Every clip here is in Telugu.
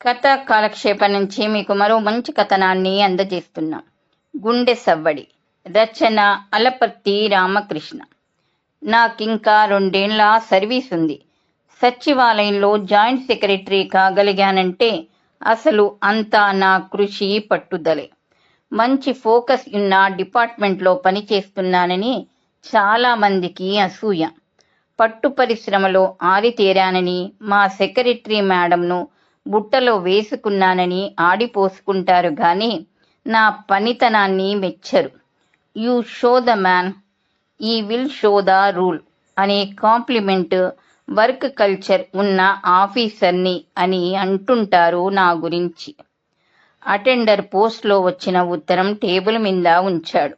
కథ కాలక్షేపం నుంచి మీకు మరో మంచి కథనాన్ని అందజేస్తున్నాం. గుండె సవ్వడి. రచన అలపర్తి రామకృష్ణ. నాకింకా రెండేళ్ళ సర్వీస్ ఉంది సచివాలయంలో జాయింట్ సెక్రటరీ కాగలిగానంటే అసలు అంతా నా కృషి పట్టుదలే. మంచి ఫోకస్ ఉన్న డిపార్ట్మెంట్లో పనిచేస్తున్నానని చాలా మందికి అసూయ. పట్టు పరిశ్రమలో ఆరితేరానని మా సెక్రటరీ మేడంను బుట్టలో వేసుకున్నానని ఆడిపోసుకుంటారు గాని నా పనితనాన్ని మెచ్చరు. You show the man. He will show the rule అనే కాంప్లిమెంట్ వర్క్ కల్చర్ ఉన్న ఆఫీసర్ని అని అంటుంటారు నా గురించి. అటెండర్ పోస్ట్లో వచ్చిన ఉత్తరం టేబుల్ మీద ఉంచాడు.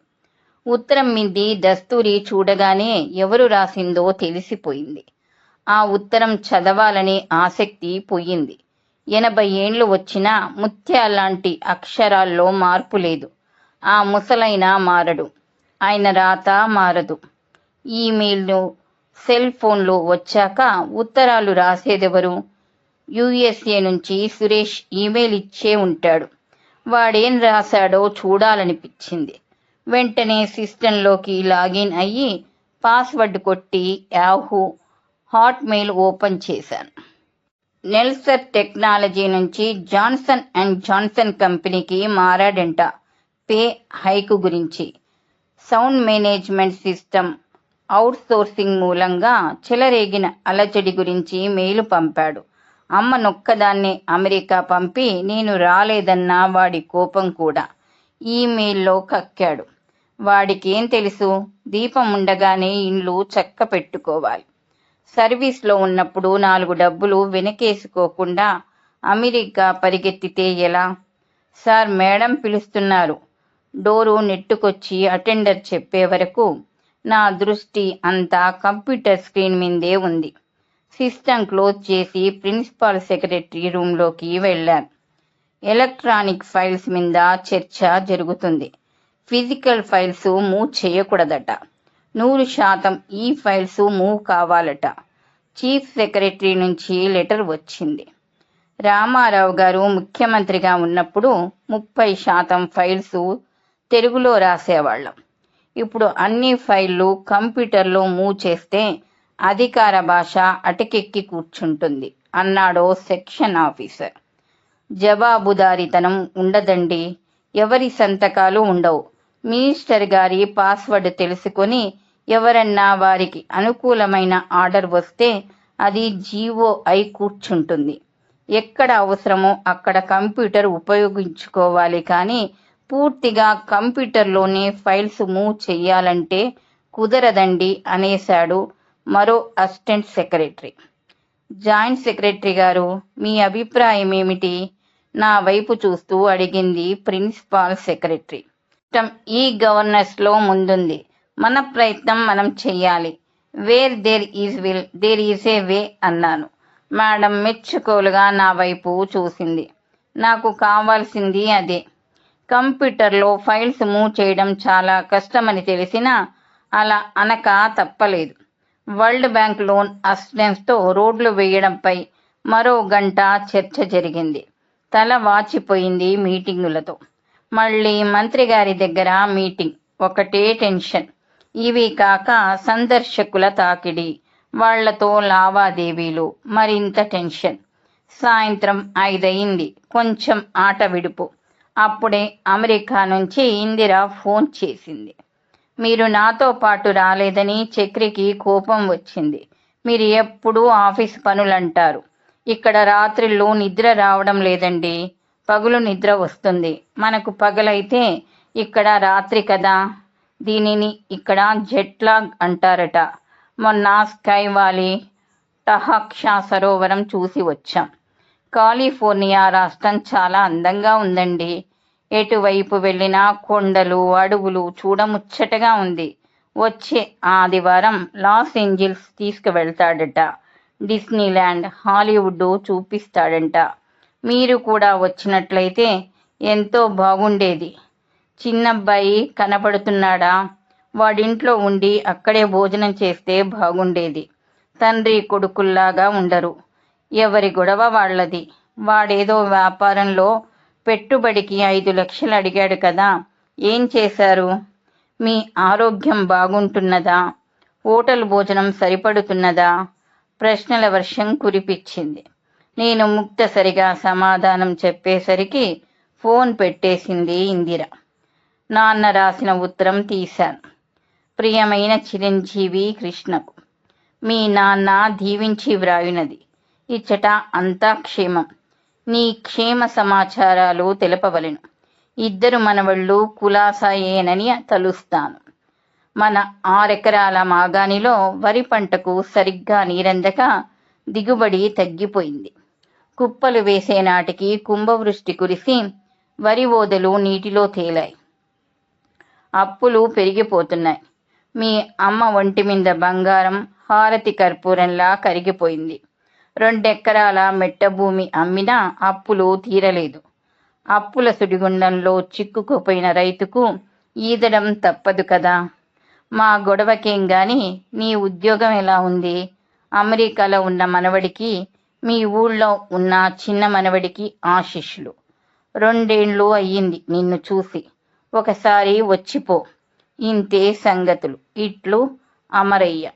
ఉత్తరం మీది దస్తూరి చూడగానే ఎవరు రాసిందో తెలిసిపోయింది. ఆ ఉత్తరం చదవాలనే ఆసక్తి పోయింది. ఎనభై ఏండ్లు వచ్చినా ముత్యాలాంటి అక్షరాల్లో మార్పు లేదు. ఆ ముసలైన మారడు. ఆయన రాత మారదు. ఈమెయిల్ను సెల్ ఫోన్లో వచ్చాక ఉత్తరాలు రాసేదెవరు? యుఎస్ఏ నుంచి సురేష్ ఈమెయిల్ ఇచ్చే ఉంటాడు. వాడేం రాశాడో చూడాలనిపించింది. వెంటనే సిస్టంలోకి లాగిన్ అయ్యి పాస్వర్డ్ కొట్టి యాహూ హాట్మెయిల్ ఓపెన్ చేశాను. నెల్సర్ టెక్నాలజీ నుంచి జాన్సన్ అండ్ జాన్సన్ కంపెనీకి మారాడంట పే హైక్ గురించి. Sound management system outsourcing మూలంగా చెలరేగిన అలచడి గురించి మెయిల్ పంపాడు. అమ్మ నొక్కదాన్నే అమెరికా పంపి నేను రాలేదన్న వాడి కోపం కూడా ఈమెయిల్లో కక్కాడు. వాడికేం తెలుసు? దీపం ఉండగానే ఇండ్లు చక్క పెట్టుకోవాలి సర్వీస్లో ఉన్నప్పుడు నాలుగు డబ్బులు వెనకేసుకోకుండా అమెరికా పరిగెత్తితే ఎలా? సార్ మేడం పిలుస్తున్నారు. డోరు నెట్టుకొచ్చి అటెండర్ చెప్పే వరకు నా దృష్టి అంతా కంప్యూటర్ స్క్రీన్ మీదే ఉంది. సిస్టమ్ క్లోజ్ చేసి ప్రిన్సిపాల్ సెక్రటరీ రూమ్లోకి వెళ్ళాను. ఎలక్ట్రానిక్ ఫైల్స్ మీద చర్చ జరుగుతుంది. ఫిజికల్ ఫైల్స్ మూవ్ చేయకూడదట. నూరు శాతం ఈ ఫైల్స్ మూవ్ కావాలట. చీఫ్ సెక్రటరీ నుంచి లెటర్ వచ్చింది. రామారావు గారు ముఖ్యమంత్రిగా ఉన్నప్పుడు ముప్పై శాతం ఫైల్స్ తెలుగులో రాసేవాళ్ళం. ఇప్పుడు అన్ని ఫైళ్ళు కంప్యూటర్లో మూవ్ చేస్తే అధికార భాష అటకెక్కి కూర్చుంటుంది అన్నాడో సెక్షన్ ఆఫీసర్. జవాబుదారీతనం ఉండదండి. ఎవరి సంతకాలు ఉండవు. మినిస్టర్ గారి పాస్వర్డ్ తెలుసుకొని ఎవరన్నా వారికి అనుకూలమైన ఆర్డర్ వస్తే అది జీవో అయి కూర్చుంటుంది. ఎక్కడ అవసరమో అక్కడ కంప్యూటర్ ఉపయోగించుకోవాలి కానీ పూర్తిగా కంప్యూటర్లోనే ఫైల్స్ మూవ్ చెయ్యాలంటే కుదరదండి అనేశాడు మరో అసిస్టెంట్ సెక్రటరీ. జాయింట్ సెక్రటరీ గారు మీ అభిప్రాయం ఏమిటి? నా వైపు చూస్తూ అడిగింది ప్రిన్సిపాల్ సెక్రటరీ. ఈ గవర్నెన్స్లో ముందుంది. మన ప్రయత్నం మనం చెయ్యాలి. Where there is will there is a way అన్నాను. మేడం మెచ్చుకోలుగా నా వైపు చూసింది. నాకు కావాల్సింది అదే. కంప్యూటర్లో ఫైల్స్ మూవ్ చేయడం చాలా కష్టమని తెలిసినా అలా అనక తప్పలేదు. వరల్డ్ బ్యాంక్ లోన్ అసిస్టెన్స్తో రోడ్లు వేయడంపై మరో గంట చర్చ జరిగింది. తల వాచిపోయింది మీటింగులతో. మళ్ళీ మంత్రి గారి దగ్గర మీటింగ్. ఒకటే టెన్షన్. ఇవి కాక సందర్శకుల తాకిడి. వాళ్ళతో లావాదేవీలు. మరింత టెన్షన్. సాయంత్రం ఐదయింది. కొంచెం ఆట విడుపు. అప్పుడే అమెరికా నుంచి ఇందిర ఫోన్ చేసింది. మీరు నాతో పాటు రాలేదని చక్రికి కోపం వచ్చింది. మీరు ఎప్పుడూ ఆఫీస్ పనులంటారు. ఇక్కడ రాత్రిళ్ళు నిద్ర రావడం లేదండి. పగులు నిద్ర వస్తుంది. మనకు పగలైతే ఇక్కడ రాత్రి కదా. దీనిని ఇక్కడ జెట్లాగ్ అంటారట. మొన్న స్కై వాలీ టహాక్షా సరోవరం చూసి వచ్చాం. కాలిఫోర్నియా రాష్ట్రం చాలా అందంగా ఉందండి. ఎటువైపు వెళ్ళినా కొండలు అడవులు చూడముచ్చటగా ఉంది. వచ్చే ఆదివారం లాస్ ఏంజిల్స్ తీసుకువెళ్తాడట. డిస్నీల్యాండ్ హాలీవుడ్ చూపిస్తాడంట. మీరు కూడా వచ్చినట్లయితే ఎంతో బాగుండేది. చిన్నబ్బాయి కనపడుతున్నాడా? వాడింట్లో ఉండి అక్కడే భోజనం చేస్తే బాగుండేది. తండ్రి కొడుకుల్లాగా ఉండరు. ఎవరి గొడవ వాళ్ళది. వాడేదో వ్యాపారంలో పెట్టుబడికి ఐదు లక్షలు అడిగాడు కదా ఏం చేశారు? మీ ఆరోగ్యం బాగుంటున్నదా? హోటల్ భోజనం సరిపడుతున్నదా? ప్రశ్నల వర్షం కురిపించింది. నేను ముక్తసరిగా సమాధానం చెప్పేసరికి ఫోన్ పెట్టేసింది ఇందిర. నాన్న రాసిన ఉత్తరం తీశాను. ప్రియమైన చిరంజీవి కృష్ణకు మీ నాన్న దీవించి వ్రాయునది. ఇచ్చట అంతా క్షేమం. నీ క్షేమ సమాచారాలు తెలపవలను. ఇద్దరు మనవళ్ళు కులాసాయేనని తలుస్తాను. మన ఆరెకరాల మాగాణిలో వరి పంటకు సరిగ్గా నీరందక దిగుబడి తగ్గిపోయింది. కుప్పలు వేసే నాటికి కుంభవృష్టి కురిసి వరి ఓదలు నీటిలో తేలాయి. అప్పులు పెరిగిపోతున్నాయి. మీ అమ్మ ఒంటి మీద బంగారం హారతి కర్పూరంలా కరిగిపోయింది. రెండెకరాల మెట్ట భూమి అమ్మినా అప్పులు తీరలేదు. అప్పుల సుడిగుండంలో చిక్కుకుపోయిన రైతుకు ఈదడం తప్పదు కదా. మా గొడవకేం గాని నీ ఉద్యోగం ఎలా ఉంది? అమెరికాలో ఉన్న మనవడికి మీ ఊళ్ళో ఉన్న చిన్న మనవడికి ఆశిష్యులు రెండేండ్లు అయ్యింది నిన్ను చూసి. ఒకసారి వచ్చిపో. ఇంతే సంగతులు. ఇట్లు అమరయ్య.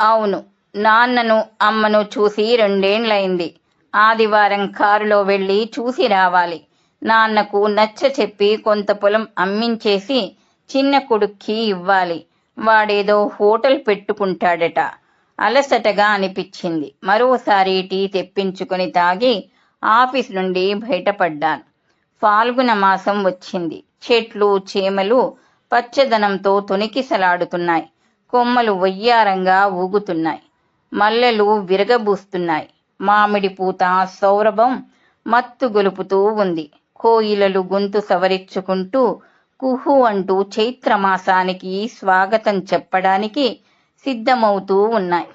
అవును నాన్నను అమ్మను చూసి రెండేండ్లయింది ఆదివారం కారులో వెళ్ళి చూసి రావాలి. నాన్నకు నచ్చ చెప్పి కొంత పొలం అమ్మించేసి చిన్న కొడుక్కి ఇవ్వాలి. వాడేదో హోటల్ పెట్టుకుంటాడట. అలసటగా అనిపించింది. మరోసారి టీ తెప్పించుకొని తాగి ఆఫీస్ నుండి బయటపడ్డాను. ఫాల్గుణ మాసం వచ్చింది. చెట్లు చేమలు పచ్చదనంతో తొణికిసలాడుతున్నాయి. కొమ్మలు వయ్యారంగా ఊగుతున్నాయి. మల్లెలు విరగబూస్తున్నాయి. మామిడి పూత సౌరభం మత్తు గొలుపుతూ ఉంది. కోయిలలు గొంతు సవరించుకుంటూ కుహు అంటూ చైత్రమాసానికి స్వాగతం చెప్పడానికి సిద్ధమవుతూ ఉన్నాయి.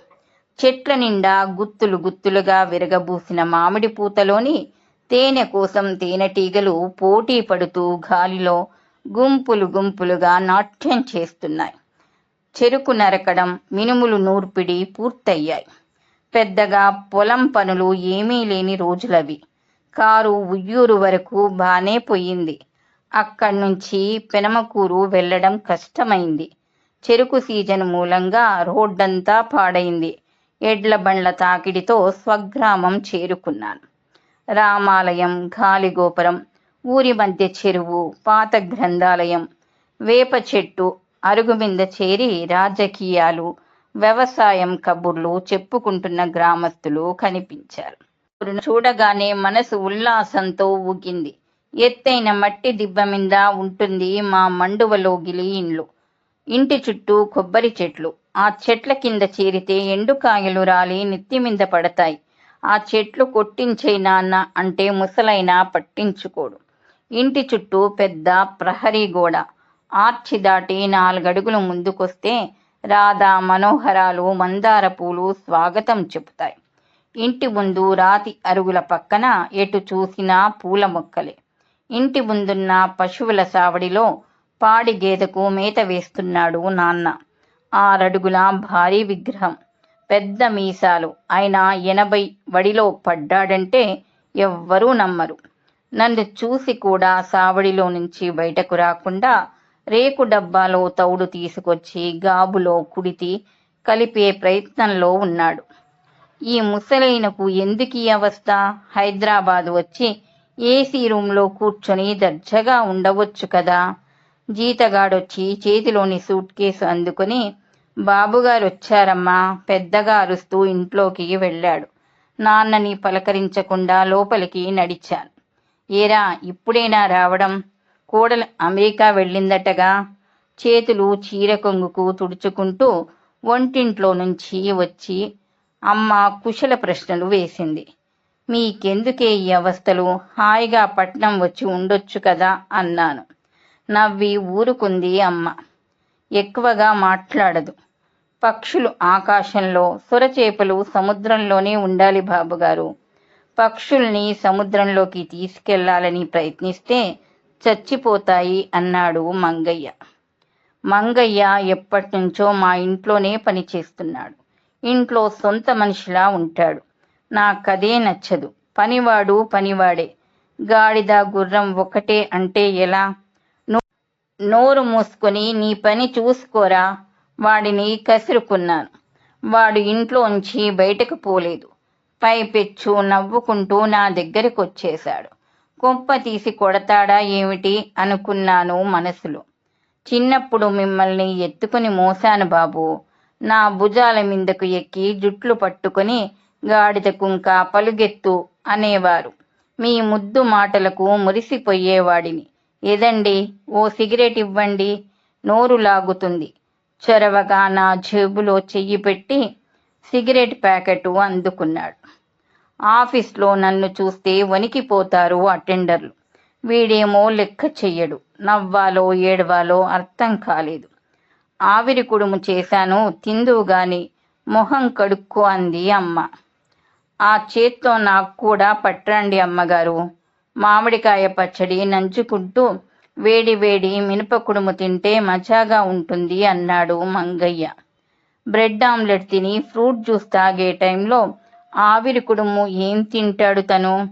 చెట్ల నిండా గుత్తులు గుత్తులుగా విరగబూసిన మామిడి పూతలోని తేనె కోసం తేనెటీగలు పోటీ పడుతూ గాలిలో గుంపులు గుంపులుగా నాట్యం చేస్తున్నాయి. చెరుకు నరకడం మినుములు నూర్పిడి పూర్తయ్యాయి. పెద్దగా పొలం పనులు ఏమీ లేని రోజులవి. కారు ఉయ్యూరు వరకు బానే పోయింది. అక్కడి నుంచి పెనమకూరు వెళ్ళడం కష్టమైంది. చెరుకు సీజన్ మూలంగా రోడ్డంతా పాడైంది. ఎడ్ల బండ్ల తాకిడితో స్వగ్రామం చేరుకున్నాను. రామాలయం గాలిగోపురం ఊరి మధ్య చెరువు పాత గ్రంథాలయం వేప చెట్టు అరుగు మీద చేరి రాజకీయాలు వ్యవసాయం కబుర్లు చెప్పుకుంటున్న గ్రామస్తులు కనిపించారు. చూడగానే మనసు ఉల్లాసంతో ఊగింది. ఎత్తైన మట్టి దిబ్బ మీద ఉంటుంది మా మండువలోగిలి ఇండ్లు. ఇంటి చుట్టూ కొబ్బరి చెట్లు. ఆ చెట్ల కింద చేరితే ఎండుకాయలు రాలి నెత్తి మీద పడతాయి. ఆ చెట్లు కొట్టించే నాన్న అంటే ముసలైనా పట్టించుకోడు. ఇంటి చుట్టూ పెద్ద ప్రహరీ గోడ. ఆర్చి దాటి నాలుగడుగులు ముందుకొస్తే రాధా మనోహరాలు మందార పూలు స్వాగతం చెబుతాయి. ఇంటి ముందు రాతి అరుగుల పక్కన ఎటు చూసినా పూల మొక్కలే. ఇంటి ముందున్న పశువుల సావడిలో పాడి గేదెకు మేత వేస్తున్నాడు నాన్న. ఆరడుగుల భారీ విగ్రహం. పెద్ద మీసాలు. ఆయన ఎనభై వడిలో పడ్డాడంటే ఎవ్వరూ నమ్మరు. నన్ను చూసి కూడా సావడిలో నుంచి బయటకు రాకుండా రేకు డబ్బాలో తౌడు తీసుకొచ్చి గాబులో కుడితి కలిపే ప్రయత్నంలో ఉన్నాడు. ఈ ముసలైనకు ఎందుకీ అవస్థ? హైదరాబాద్ వచ్చి ఏసీ రూమ్లో కూర్చొని దర్జగా ఉండవచ్చు కదా? జీతగాడొచ్చి చేతిలోని సూట్ కేసు అందుకుని బాబుగారు వచ్చారమ్మా పెద్దగా అరుస్తూ ఇంట్లోకి వెళ్ళాడు. నాన్నని పలకరించకుండా లోపలికి నడిచాను. ఏరా ఇప్పుడేనా రావడం? కోడలు అమెరికా వెళ్ళిందటగా? చేతులు చీర కొంగుకు తుడుచుకుంటూ వంటింట్లో నుంచి వచ్చి అమ్మ కుశల ప్రశ్నలు వేసింది. మీకెందుకే ఈ అవస్థలు? హాయిగా పట్నం వచ్చి ఉండొచ్చు కదా అన్నాను. నవ్వి ఊరుకుంది అమ్మ. ఎక్కువగా మాట్లాడదు. పక్షులు ఆకాశంలో సురచేపలు సముద్రంలోనే ఉండాలి బాబుగారు. పక్షుల్ని సముద్రంలోకి తీసుకెళ్ళాలని ప్రయత్నిస్తే చచ్చిపోతాయి అన్నాడు మంగయ్య. మంగయ్య ఎప్పటినుంచో మా ఇంట్లోనే పనిచేస్తున్నాడు ఇంట్లో సొంత మనిషిలా ఉంటాడు. నాకదే నచ్చదు. పనివాడు పనివాడే. గాడిద గుర్రం ఒకటే అంటే ఎలా? నోరు మూసుకొని నీ పని చూసుకోరా? వాడిని కసురుకున్నాను. వాడు ఇంట్లోంచి బయటకు పోలేదు. పైపెచ్చు నవ్వుకుంటూ నా దగ్గరికి వచ్చేశాడు కొంప తీసి కొడతాడా ఏమిటి అనుకున్నాను మనసులో. చిన్నప్పుడు మిమ్మల్ని ఎత్తుకుని మోసాను బాబు. నా భుజాల మీదకు ఎక్కి జుట్లు పట్టుకొని గాడిద కుంక పలుగెత్తు అనేవారు. మీ ముద్దు మాటలకు మురిసిపోయేవాడిని. ఏదండి? ఓ సిగరెట్ ఇవ్వండి. నోరు లాగుతుంది. చొరవగా నా జేబులో చెయ్యి పెట్టి సిగరెట్ ప్యాకెట్ అందుకున్నాడు. ఆఫీస్లో నన్ను చూస్తే వణికిపోతారు అటెండర్లు. వీడేమో లెక్క చెయ్యడు. నవ్వాలో ఏడవాలో అర్థం కాలేదు. ఆవిరి కుడుము చేశాను తిందువుగాని మొహం కడుక్కో అంది అమ్మ. ఆ చేత్తో నాకు కూడా పట్టండి అమ్మగారు. మామిడికాయ పచ్చడి నంచుకుంటూ వేడి వేడి మినపకుడుము తింటే మజాగా ఉంటుంది అన్నాడు మంగయ్య. బ్రెడ్ ఆమ్లెట్ తిని ఫ్రూట్ జ్యూస్ తాగే టైంలో ఆవిరి కుడుము ఏం తింటాడు తను?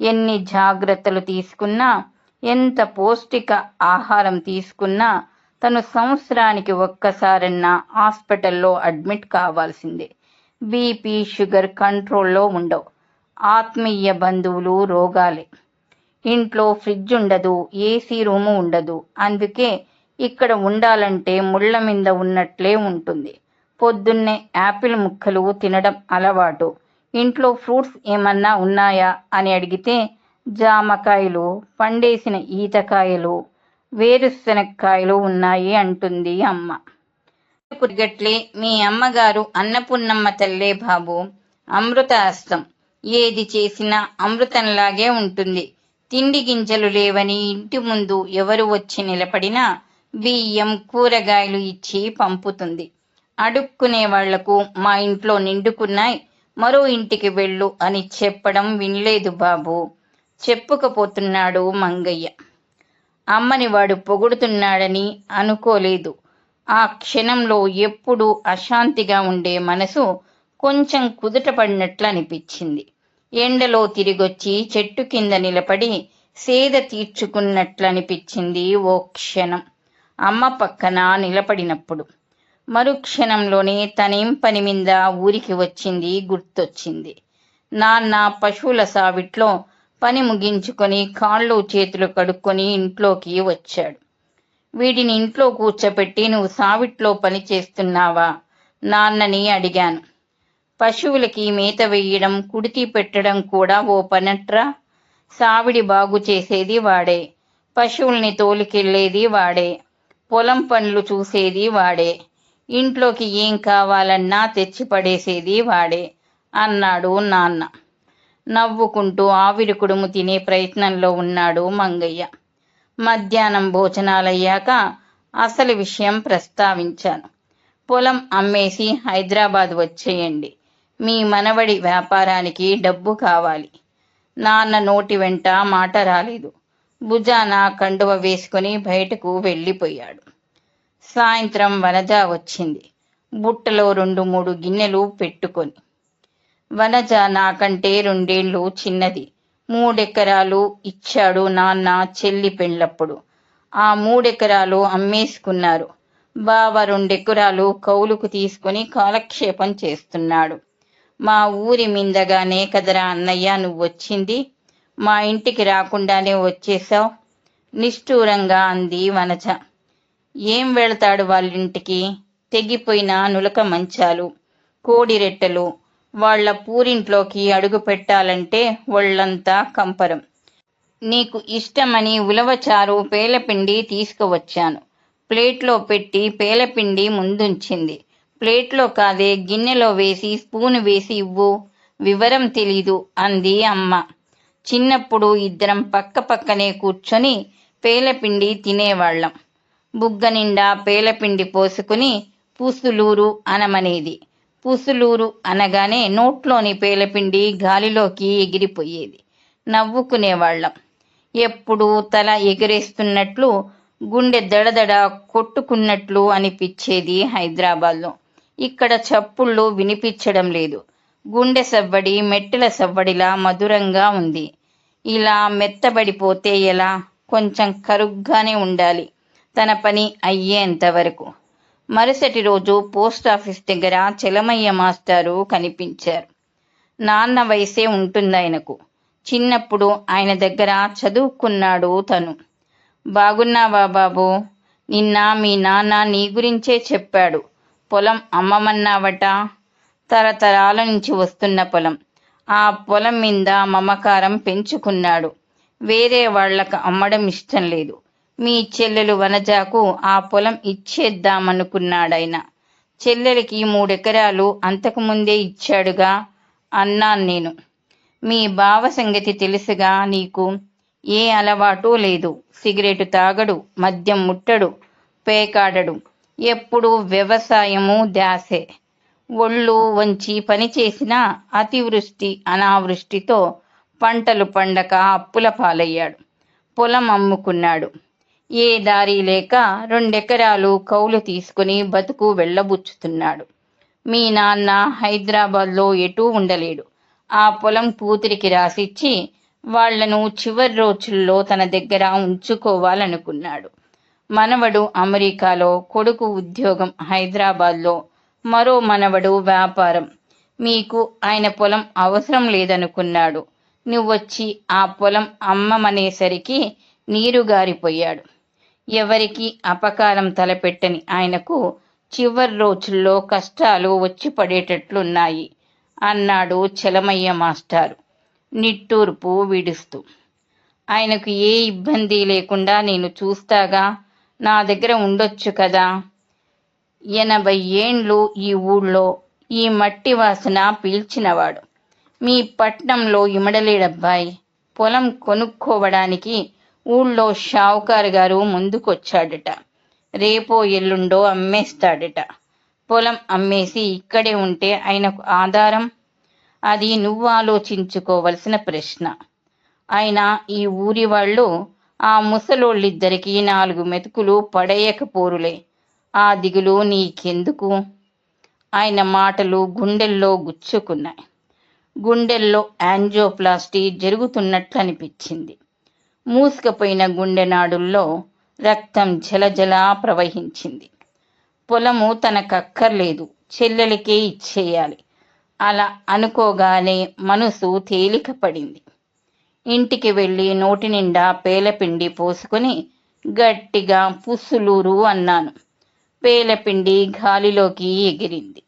ఎన్ని జాగ్రత్తలు తీసుకున్నా ఎంత పౌష్టిక ఆహారం తీసుకున్నా తను సంవత్సరానికి ఒక్కసారన్నా హాస్పిటల్లో అడ్మిట్ కావాల్సిందే. బీపీ షుగర్ కంట్రోల్లో ఉండవు. ఆత్మీయ బంధువులు రోగాలే. ఇంట్లో ఫ్రిడ్జ్ ఉండదు ఏసీ రూము ఉండదు. అందుకే ఇక్కడ ఉండాలంటే ముళ్ళ మీద ఉన్నట్లే ఉంటుంది. పొద్దున్నే యాపిల్ ముక్కలు తినడం అలవాటు. ఇంట్లో ఫ్రూట్స్ ఏమన్నా ఉన్నాయా అని అడిగితే జామకాయలు పండేసిన ఈతకాయలు వేరుశనక్కాయలు ఉన్నాయి అంటుంది అమ్మ. కురిగట్లే మీ అమ్మగారు అన్నపూర్ణమ్మ తల్లే బాబు అమృత హస్తం ఏది చేసినా అమృతంలాగే ఉంటుంది. తిండి గింజలు లేవని ఇంటి ముందు ఎవరు వచ్చి నిలబడినా బియ్యం కూరగాయలు ఇచ్చి పంపుతుంది. అడుక్కునే వాళ్ళకు మా ఇంట్లో నిండుకున్నాయి మరో ఇంటికి వెళ్ళు అని చెప్పడం వినలేదు బాబు. చెప్పుకపోతున్నాడు మంగయ్య. అమ్మని వాడు పొగుడుతున్నాడని అనుకోలేదు. ఆ క్షణంలో ఎప్పుడూ అశాంతిగా ఉండే మనసు కొంచెం కుదుటపడినట్లు అనిపించింది ఎండలో తిరిగొచ్చి చెట్టు కింద నిలబడి సేద తీర్చుకున్నట్లనిపించింది ఓ క్షణం. అమ్మ పక్కన నిలబడినప్పుడు మరుక్షణంలోనే తనేం పని మీద ఊరికి వచ్చింది గుర్తొచ్చింది. నాన్న పశువుల సావిట్లో పని ముగించుకొని కాళ్ళు చేతులు కడుక్కొని ఇంట్లోకి వచ్చాడు. వీటిని ఇంట్లో కూర్చోపెట్టి నువ్వు సావిట్లో పని చేస్తున్నావా? నాన్నని అడిగాను. పశువులకి మేత వేయడం కుడితి పెట్టడం కూడా ఓ పనట్రా. సావిడి బాగు చేసేది వాడే. పశువుల్ని తోలుకెళ్ళేది వాడే. పొలం పనులు చూసేది వాడే. ఇంట్లోకి ఏం కావాలన్నా తెచ్చి పడేసేది వాడే అన్నాడు నాన్న. నవ్వుకుంటూ ఆవిరి కుడుము తినే ప్రయత్నంలో ఉన్నాడు మంగయ్య. మధ్యాహ్నం భోజనాలయ్యాక అసలు విషయం ప్రస్తావించాను. పొలం అమ్మేసి హైదరాబాద్ వచ్చేయండి. మీ మనవడి వ్యాపారానికి డబ్బు కావాలి. నాన్న నోటి వెంట మాట రాలేదు. భుజాన కండువ వేసుకుని బయటకు వెళ్ళిపోయాడు. సాయంత్రం వనజ వచ్చింది. బుట్టలో రెండు మూడు గిన్నెలు పెట్టుకొని. వనజ నాకంటే రెండేళ్ళు చిన్నది. మూడెకరాలు ఇచ్చాడు నాన్న చెల్లి పెళ్ళప్పుడు. ఆ మూడెకరాలు అమ్మేసుకున్నారు. బావ రెండెకరాలు కౌలుకు తీసుకుని కాలక్షేపం చేస్తున్నాడు. మా ఊరి మిందగానే కదరా అన్నయ్య నువ్వు వచ్చింది మా ఇంటికి రాకుండానే వచ్చేసావు నిష్ఠూరంగా అంది వనజ. ఏం వెళతాడు వాళ్ళింటికి? తెగిపోయిన నులక మంచాలు కోడి రెట్టెలు వాళ్ళ పూరింట్లోకి అడుగు పెట్టాలంటే ఒళ్ళంతా కంపరం. నీకు ఇష్టమని ఉలవచారు పేలపిండి తీసుకువచ్చాను. ప్లేట్లో పెట్టి పేలపిండి ముందుంచింది. ప్లేట్లో కాదే గిన్నెలో వేసి స్పూన్ వేసి ఇవ్వు. వివరం తెలీదు అంది అమ్మ. చిన్నప్పుడు ఇద్దరం పక్క పక్కనే కూర్చొని పేలపిండి తినేవాళ్ళం. బుగ్గ నిండా పేలపిండి పోసుకుని పూసులూరు అనమనేది. పూసులూరు అనగానే నోట్లోని పేలపిండి గాలిలోకి ఎగిరిపోయేది. నవ్వుకునేవాళ్ళం. ఎప్పుడు తల ఎగిరేస్తున్నట్లు గుండె దడదడ కొట్టుకున్నట్లు అనిపించేది హైదరాబాద్లో. ఇక్కడ చప్పుళ్ళు వినిపించడం లేదు. గుండె సవ్వడి మెట్టెల సవ్వడిలా మధురంగా ఉంది. ఇలా మెత్తబడిపోతే ఎలా? కొంచెం కరుగ్గానే ఉండాలి. తన పని అయ్యేంత వరకు. మరుసటి రోజు పోస్ట్ ఆఫీస్ దగ్గర చెలమయ్య మాస్టారు కనిపించారు. నాన్న వయసే ఉంటుంది ఆయనకు చిన్నప్పుడు ఆయన దగ్గర చదువుకున్నాడు తను. బాగున్నావా బాబు? నిన్న మీ నాన్న నీ గురించే చెప్పాడు. పొలం అమ్మమన్నావట? తరతరాల నుంచి వస్తున్న పొలం. ఆ పొలం మీద మమకారం పెంచుకున్నాడు. వేరే వాళ్ళకు అమ్మడం ఇష్టం లేదు. మీ చెల్లెలు వనజాకు ఆ పొలం ఇచ్చేద్దామనుకున్నాడాయన. చెల్లెలకి మూడెకరాలు అంతకుముందే ఇచ్చాడుగా అన్నాను నేను. మీ బావ సంగతి తెలుసుగా నీకు? ఏ అలవాటు లేదు. సిగరెట్ తాగడు మద్యం ముట్టడు పేకాడడు. ఎప్పుడు వ్యవసాయము దాసే ఒళ్ళు వంచి పనిచేసిన అతివృష్టి అనావృష్టితో పంటలు పండక అప్పుల పాలయ్యాడు. పొలం అమ్ముకున్నాడు. ఏ దారి లేక రెండెకరాలు కౌలు తీసుకుని బతుకు వెళ్ళబుచ్చుతున్నాడు. మీ నాన్న హైదరాబాద్లో ఎటూ ఉండలేడు. ఆ పొలం కూతురికి రాసిచ్చి వాళ్ళను చివరి రోజుల్లో తన దగ్గర ఉంచుకోవాలనుకున్నాడు. మనవడు అమెరికాలో కొడుకు ఉద్యోగం హైదరాబాద్లో మరో మనవడు వ్యాపారం. మీకు ఆయన పొలం అవసరం లేదనుకున్నాడు. నువ్వొచ్చి ఆ పొలం అమ్మమనేసరికి నీరు గారిపోయాడు. ఎవరికి అపకారం తలపెట్టని ఆయనకు చివరి రోజుల్లో కష్టాలు వచ్చి పడేటట్లున్నాయి అన్నాడు చలమయ్య మాస్టారు. నిట్టూర్పు విడుస్తూ. ఆయనకు ఏ ఇబ్బంది లేకుండా నేను చూస్తాగా? నా దగ్గర ఉండొచ్చు కదా. ఎనభై ఏండ్లు ఈ ఊళ్ళో ఈ మట్టి వాసన పీల్చినవాడు. మీ పట్నంలో ఇమడలేడబ్బాయి. పొలం కొనుక్కోవడానికి ఊళ్ళో షావుకారు గారు ముందుకొచ్చాడట. రేపో ఎల్లుండో అమ్మేస్తాడట. పొలం అమ్మేసి ఇక్కడే ఉంటే ఆయనకు ఆధారం? అది నువ్వు ఆలోచించుకోవలసిన ప్రశ్న. అయినా ఈ ఊరి వాళ్ళు ఆ ముసలోళ్ళిద్దరికీ నాలుగు మెతుకులు పడేయకపోరులే. ఆ దిగులు నీకెందుకు? ఆయన మాటలు గుండెల్లో గుచ్చుకున్నాయి. గుండెల్లో యాంజియోప్లాస్టీ జరుగుతున్నట్లు అనిపించింది మూసుకపోయిన గుండె నాడుల్లో రక్తం జలజలా ప్రవహించింది. పొలము తనకక్కర్లేదు చెల్లెలికే ఇచ్చేయాలి. అలా అనుకోగానే మనసు తేలిక పడింది ఇంటికి వెళ్ళి నోటి నిండా పేలపిండి పోసుకొని గట్టిగా పుస్సులూరు అన్నాను. పేలపిండి గాలిలోకి ఎగిరింది.